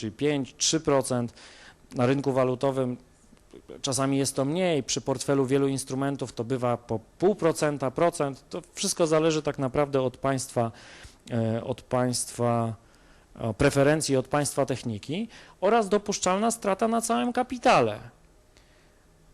czyli 5-3%. Na rynku walutowym czasami jest to mniej, przy portfelu wielu instrumentów to bywa po 0,5%, procent. To wszystko zależy tak naprawdę od państwa, e, od państwa e, preferencji, od państwa techniki oraz dopuszczalna strata na całym kapitale.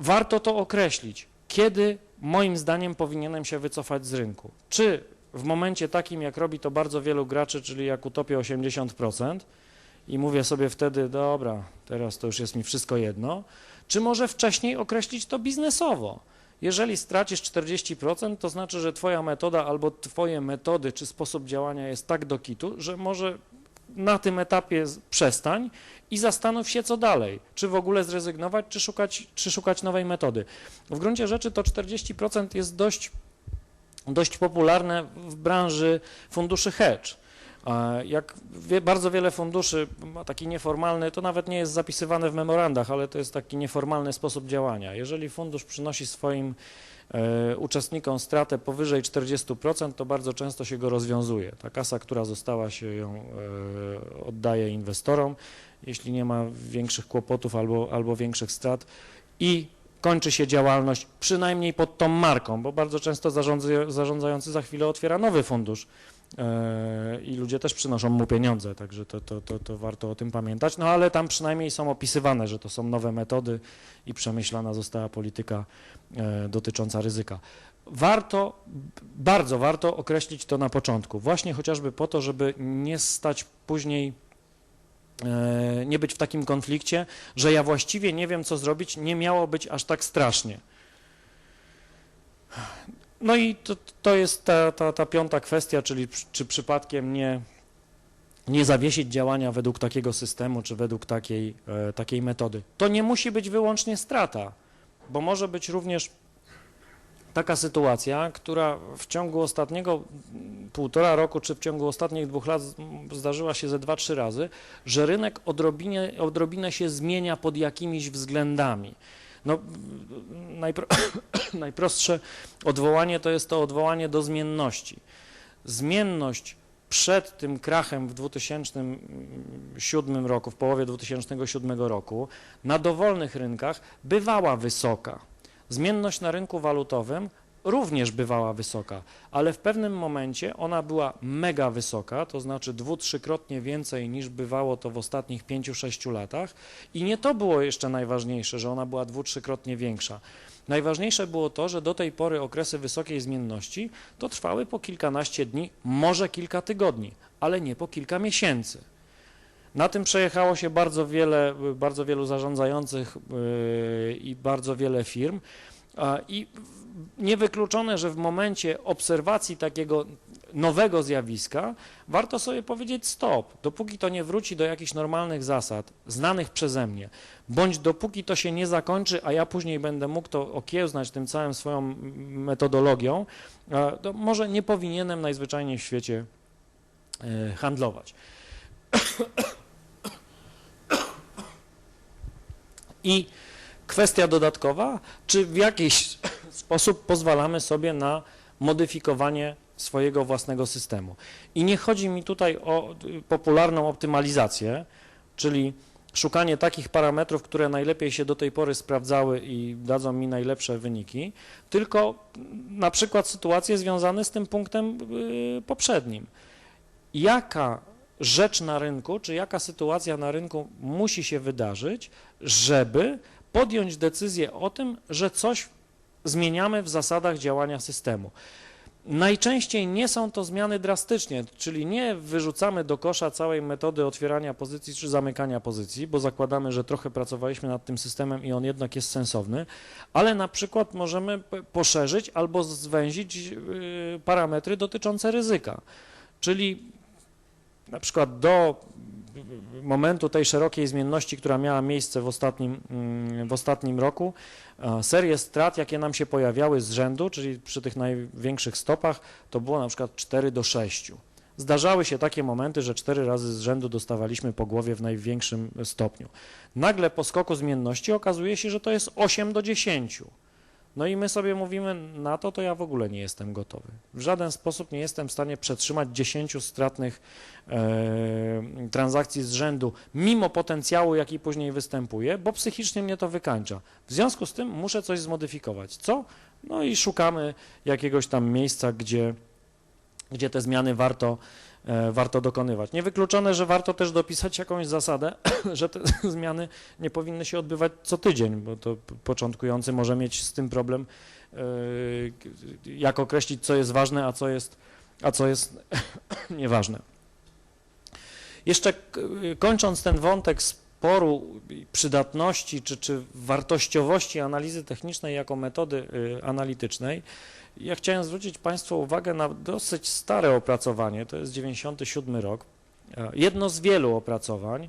Warto to określić, kiedy moim zdaniem powinienem się wycofać z rynku. Czy w momencie takim, jak robi to bardzo wielu graczy, czyli jak utopię 80% i mówię sobie wtedy, dobra, teraz to już jest mi wszystko jedno, czy może wcześniej określić to biznesowo? Jeżeli stracisz 40%, to znaczy, że twoja metoda albo twoje metody czy sposób działania jest tak do kitu, że może na tym etapie przestań i zastanów się, co dalej. Czy w ogóle zrezygnować, czy szukać, czy szukać nowej metody. W gruncie rzeczy to 40% jest dość, dość popularne w branży funduszy hedge. Jak wie, bardzo wiele funduszy ma taki nieformalny, to nawet nie jest zapisywane w memorandach, ale to jest taki nieformalny sposób działania. Jeżeli fundusz przynosi swoim e, uczestnikom stratę powyżej 40%, to bardzo często się go rozwiązuje. Ta kasa, która została, się ją e, oddaje inwestorom, jeśli nie ma większych kłopotów albo, albo większych strat i kończy się działalność przynajmniej pod tą marką, bo bardzo często zarządza, zarządzający za chwilę otwiera nowy fundusz i ludzie też przynoszą mu pieniądze, także to, to, to, to warto o tym pamiętać, no ale tam przynajmniej są opisywane, że to są nowe metody i przemyślana została polityka e, dotycząca ryzyka. Warto, bardzo warto określić to na początku, właśnie chociażby po to, żeby nie stać później, e, nie być w takim konflikcie, że ja właściwie nie wiem, co zrobić, nie miało być aż tak strasznie. No i to, to jest ta, ta, ta piąta kwestia, czyli czy przypadkiem nie, nie zawiesić działania według takiego systemu, czy według takiej, e, takiej metody. To nie musi być wyłącznie strata, bo może być również taka sytuacja, która w ciągu ostatniego półtora roku, czy w ciągu ostatnich dwóch lat zdarzyła się ze dwa, trzy razy, że rynek odrobinie, odrobinę się zmienia pod jakimiś względami. No, najpro, najprostsze odwołanie to jest to odwołanie do zmienności. Zmienność przed tym krachem w 2007 roku, w połowie 2007 roku, na dowolnych rynkach bywała wysoka. Zmienność na rynku walutowym również bywała wysoka, ale w pewnym momencie ona była mega wysoka, to znaczy dwu, trzykrotnie więcej niż bywało to w ostatnich pięciu, sześciu latach i nie to było jeszcze najważniejsze, że ona była dwu, trzykrotnie większa. Najważniejsze było to, że do tej pory okresy wysokiej zmienności to trwały po kilkanaście dni, może kilka tygodni, ale nie po kilka miesięcy. Na tym przejechało się bardzo wiele, bardzo wielu zarządzających yy, i bardzo wiele firm i niewykluczone, że w momencie obserwacji takiego nowego zjawiska warto sobie powiedzieć stop, dopóki to nie wróci do jakichś normalnych zasad, znanych przeze mnie, bądź dopóki to się nie zakończy, a ja później będę mógł to okiełznać tym całym swoją metodologią, to może nie powinienem najzwyczajniej w świecie e, handlować. I kwestia dodatkowa, czy w jakiś sposób pozwalamy sobie na modyfikowanie swojego własnego systemu. I nie chodzi mi tutaj o popularną optymalizację, czyli szukanie takich parametrów, które najlepiej się do tej pory sprawdzały i dadzą mi najlepsze wyniki, tylko na przykład sytuacje związane z tym punktem y, poprzednim. Jaka rzecz na rynku, czy jaka sytuacja na rynku musi się wydarzyć, żeby podjąć decyzję o tym, że coś zmieniamy w zasadach działania systemu. Najczęściej nie są to zmiany drastycznie, czyli nie wyrzucamy do kosza całej metody otwierania pozycji czy zamykania pozycji, bo zakładamy, że trochę pracowaliśmy nad tym systemem i on jednak jest sensowny, ale na przykład możemy poszerzyć albo zwęzić yy, parametry dotyczące ryzyka. Czyli na przykład do momentu tej szerokiej zmienności, która miała miejsce w ostatnim, mm, w ostatnim roku, e, serie strat, jakie nam się pojawiały z rzędu, czyli przy tych największych stopach, to było na przykład 4 do 6. Zdarzały się takie momenty, że cztery razy z rzędu dostawaliśmy po głowie w największym stopniu. Nagle po skoku zmienności okazuje się, że to jest 8 do 10. No i my sobie mówimy, na to to ja w ogóle nie jestem gotowy. W żaden sposób nie jestem w stanie przetrzymać 10 stratnych e, transakcji z rzędu, mimo potencjału, jaki później występuje, bo psychicznie mnie to wykańcza. W związku z tym muszę coś zmodyfikować. Co? No i szukamy jakiegoś tam miejsca, gdzie, gdzie te zmiany warto, warto dokonywać. Niewykluczone, że warto też dopisać jakąś zasadę, że te zmiany nie powinny się odbywać co tydzień, bo to początkujący może mieć z tym problem, e, jak określić, co jest ważne, a co jest, a co jest nieważne. Jeszcze kończąc ten wątek sporu przydatności czy, czy wartościowości analizy technicznej jako metody y, analitycznej, ja chciałem zwrócić Państwa uwagę na dosyć stare opracowanie, to jest 97 rok, jedno z wielu opracowań,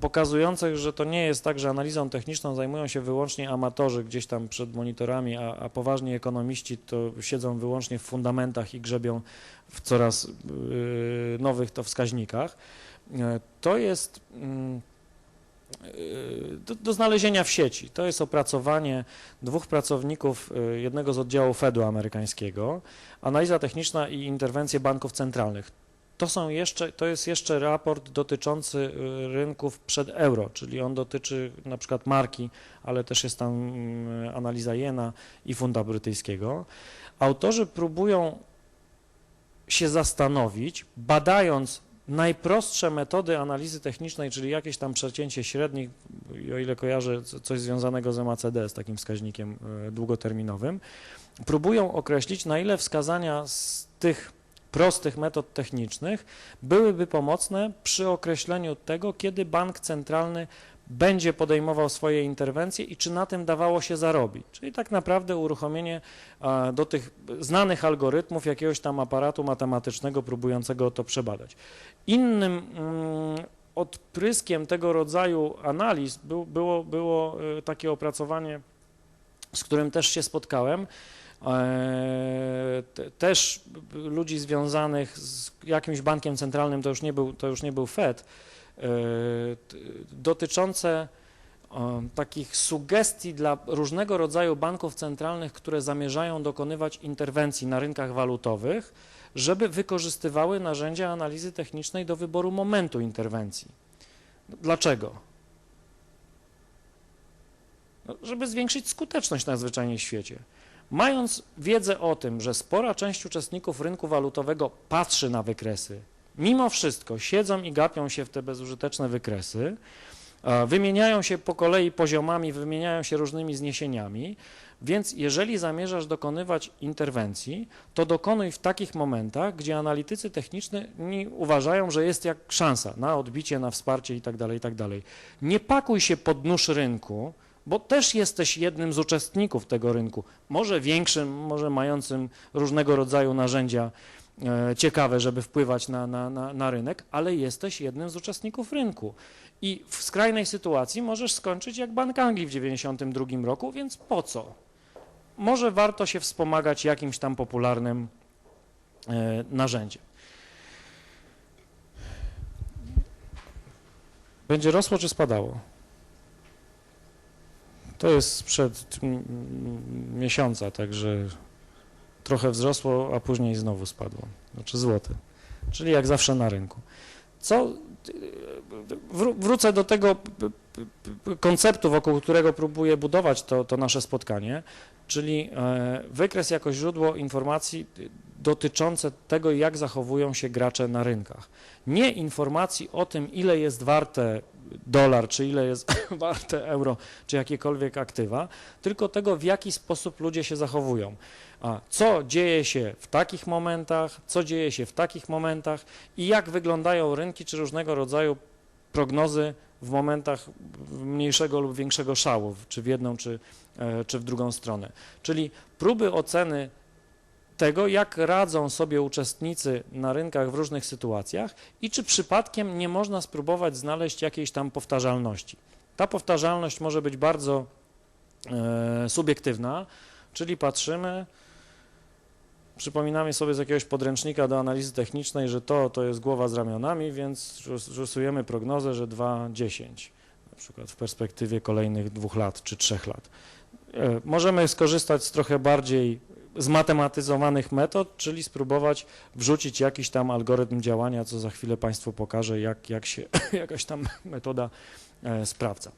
pokazujących, że to nie jest tak, że analizą techniczną zajmują się wyłącznie amatorzy gdzieś tam przed monitorami, a, a poważni ekonomiści to siedzą wyłącznie w fundamentach i grzebią w coraz y, nowych to wskaźnikach. E, To jest mm, y, do, do znalezienia w sieci. To jest opracowanie dwóch pracowników y, jednego z oddziałów Fedu amerykańskiego, analiza techniczna i interwencje banków centralnych. To są jeszcze, to jest jeszcze raport dotyczący y, rynków przed euro, czyli on dotyczy na przykład marki, ale też jest tam mm, analiza jena i funda brytyjskiego. Autorzy próbują się zastanowić, badając najprostsze metody analizy technicznej, czyli jakieś tam przecięcie średnich, o ile kojarzę, co- coś związanego z MACD, z takim wskaźnikiem e, długoterminowym, próbują określić, na ile wskazania z tych prostych metod technicznych byłyby pomocne przy określeniu tego, kiedy bank centralny będzie podejmował swoje interwencje i czy na tym dawało się zarobić. Czyli tak naprawdę uruchomienie do tych znanych algorytmów jakiegoś tam aparatu matematycznego próbującego to przebadać. Innym mm, odpryskiem tego rodzaju analiz był, było, było y, takie opracowanie, z którym też się spotkałem, e, te- też ludzi związanych z jakimś bankiem centralnym, to już nie był, to już nie był Fed, dotyczące e, takich sugestii dla różnego rodzaju banków centralnych, które zamierzają dokonywać interwencji na rynkach walutowych, żeby wykorzystywały narzędzia analizy technicznej do wyboru momentu interwencji. Dlaczego? No, żeby zwiększyć skuteczność najzwyczajniej w świecie. Mając wiedzę o tym, że spora część uczestników rynku walutowego patrzy na wykresy, mimo wszystko siedzą i gapią się w te bezużyteczne wykresy, wymieniają się po kolei poziomami, wymieniają się różnymi zniesieniami, więc jeżeli zamierzasz dokonywać interwencji, to dokonuj w takich momentach, gdzie analitycy techniczni uważają, że jest jak szansa na odbicie, na wsparcie itd., itd. Nie pakuj się pod nóż rynku, bo też jesteś jednym z uczestników tego rynku, może większym, może mającym różnego rodzaju narzędzia ciekawe, żeby wpływać na, na, na, na rynek, ale jesteś jednym z uczestników rynku. I w skrajnej sytuacji możesz skończyć jak Bank Anglii w 1992 roku, więc po co? Może warto się wspomagać jakimś tam popularnym e, narzędziem. Będzie rosło czy spadało? To jest sprzed mm, miesiąca, także trochę wzrosło, a później znowu spadło. Znaczy złoty. Czyli jak zawsze na rynku. Co wró- wrócę do tego konceptu, wokół którego próbuję budować to, to nasze spotkanie, czyli e, wykres jako źródło informacji dotyczące tego, jak zachowują się gracze na rynkach. Nie informacji o tym, ile jest warte dolar, czy ile jest warte euro, czy jakiekolwiek aktywa, tylko tego, w jaki sposób ludzie się zachowują. A co dzieje się w takich momentach, co dzieje się w takich momentach i jak wyglądają rynki, czy różnego rodzaju prognozy w momentach mniejszego lub większego szału, czy w jedną, czy, e, czy w drugą stronę. Czyli próby oceny tego, jak radzą sobie uczestnicy na rynkach w różnych sytuacjach i czy przypadkiem nie można spróbować znaleźć jakiejś tam powtarzalności. Ta powtarzalność może być bardzo e, subiektywna, czyli patrzymy, przypominamy sobie z jakiegoś podręcznika do analizy technicznej, że to, to jest głowa z ramionami, więc rys- rysujemy prognozę, że 2,10 na przykład w perspektywie kolejnych dwóch lat czy trzech lat. E, Możemy skorzystać z trochę bardziej zmatematyzowanych metod, czyli spróbować wrzucić jakiś tam algorytm działania, co za chwilę Państwu pokażę, jak, jak się jakaś tam metoda e, sprawdza.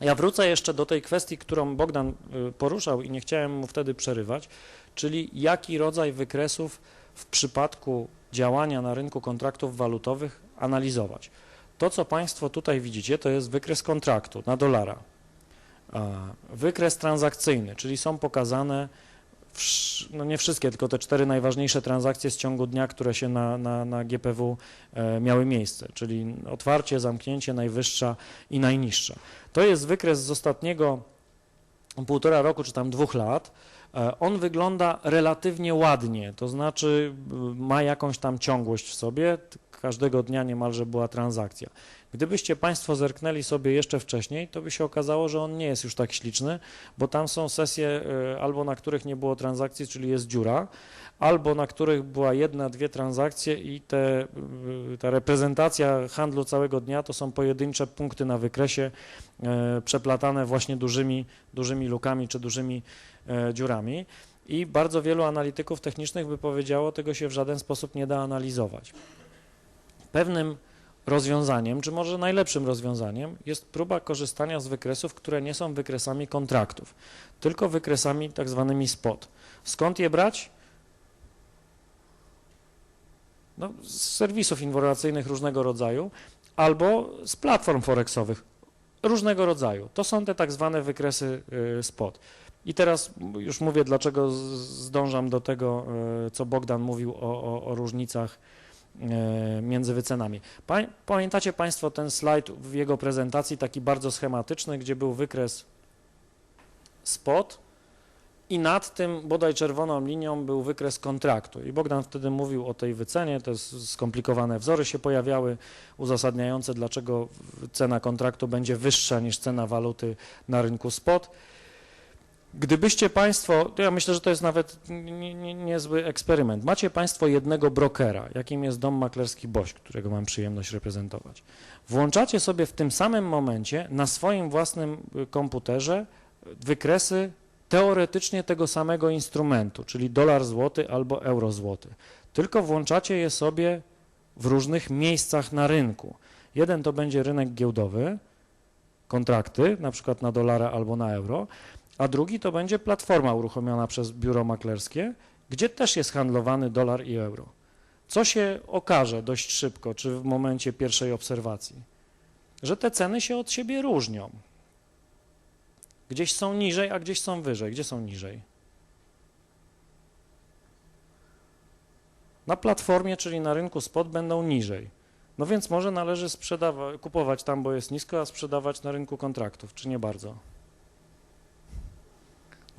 Ja wrócę jeszcze do tej kwestii, którą Bogdan y, poruszał i nie chciałem mu wtedy przerywać, czyli jaki rodzaj wykresów w przypadku działania na rynku kontraktów walutowych analizować. To, co Państwo tutaj widzicie, to jest wykres kontraktu na dolara. A, Wykres transakcyjny, czyli są pokazane, no nie wszystkie, tylko te cztery najważniejsze transakcje z ciągu dnia, które się na, na, na GPW e, miały miejsce, czyli otwarcie, zamknięcie, najwyższa i najniższa. To jest wykres z ostatniego półtora roku czy tam dwóch lat. E, On wygląda relatywnie ładnie, to znaczy ma jakąś tam ciągłość w sobie. Każdego dnia niemalże była transakcja. Gdybyście Państwo zerknęli sobie jeszcze wcześniej, to by się okazało, że on nie jest już tak śliczny, bo tam są sesje y, albo na których nie było transakcji, czyli jest dziura, albo na których była jedna, dwie transakcje i te, y, ta reprezentacja handlu całego dnia to są pojedyncze punkty na wykresie e, przeplatane właśnie dużymi, dużymi lukami czy dużymi e, dziurami. I bardzo wielu analityków technicznych by powiedziało, tego się w żaden sposób nie da analizować. Pewnym rozwiązaniem, czy może najlepszym rozwiązaniem, jest próba korzystania z wykresów, które nie są wykresami kontraktów, tylko wykresami tak zwanymi spot. Skąd je brać? No, z serwisów informacyjnych różnego rodzaju albo z platform forexowych różnego rodzaju. To są te tak zwane wykresy y, spot. I teraz już mówię, dlaczego zdążam do tego, y, co Bogdan mówił o, o, o różnicach między wycenami. Pa, pamiętacie Państwo ten slajd w jego prezentacji, taki bardzo schematyczny, gdzie był wykres spot i nad tym bodaj czerwoną linią był wykres kontraktu. I Bogdan wtedy mówił o tej wycenie, te skomplikowane wzory się pojawiały, uzasadniające, dlaczego cena kontraktu będzie wyższa niż cena waluty na rynku spot. Gdybyście Państwo, to ja myślę, że to jest nawet nie- nie- niezły eksperyment. Macie Państwo jednego brokera, jakim jest dom maklerski Boś, którego mam przyjemność reprezentować. Włączacie sobie w tym samym momencie na swoim własnym y, komputerze wykresy teoretycznie tego samego instrumentu, czyli dolar złoty albo euro złoty. Tylko włączacie je sobie w różnych miejscach na rynku. Jeden to będzie rynek giełdowy, kontrakty, na przykład na dolara albo na euro, a drugi to będzie platforma uruchomiona przez biuro maklerskie, gdzie też jest handlowany dolar i euro. Co się okaże dość szybko, czy w momencie pierwszej obserwacji? Że te ceny się od siebie różnią. Gdzieś są niżej, a gdzieś są wyżej. Gdzie są niżej? Na platformie, czyli na rynku spot będą niżej. No więc może należy kupować tam, bo jest nisko, a sprzedawać na rynku kontraktów, czy nie bardzo?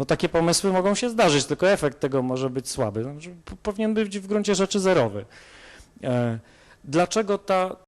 No takie pomysły mogą się zdarzyć, tylko efekt tego może być słaby. Znaczy, powinien być w gruncie rzeczy zerowy. E, Dlaczego ta,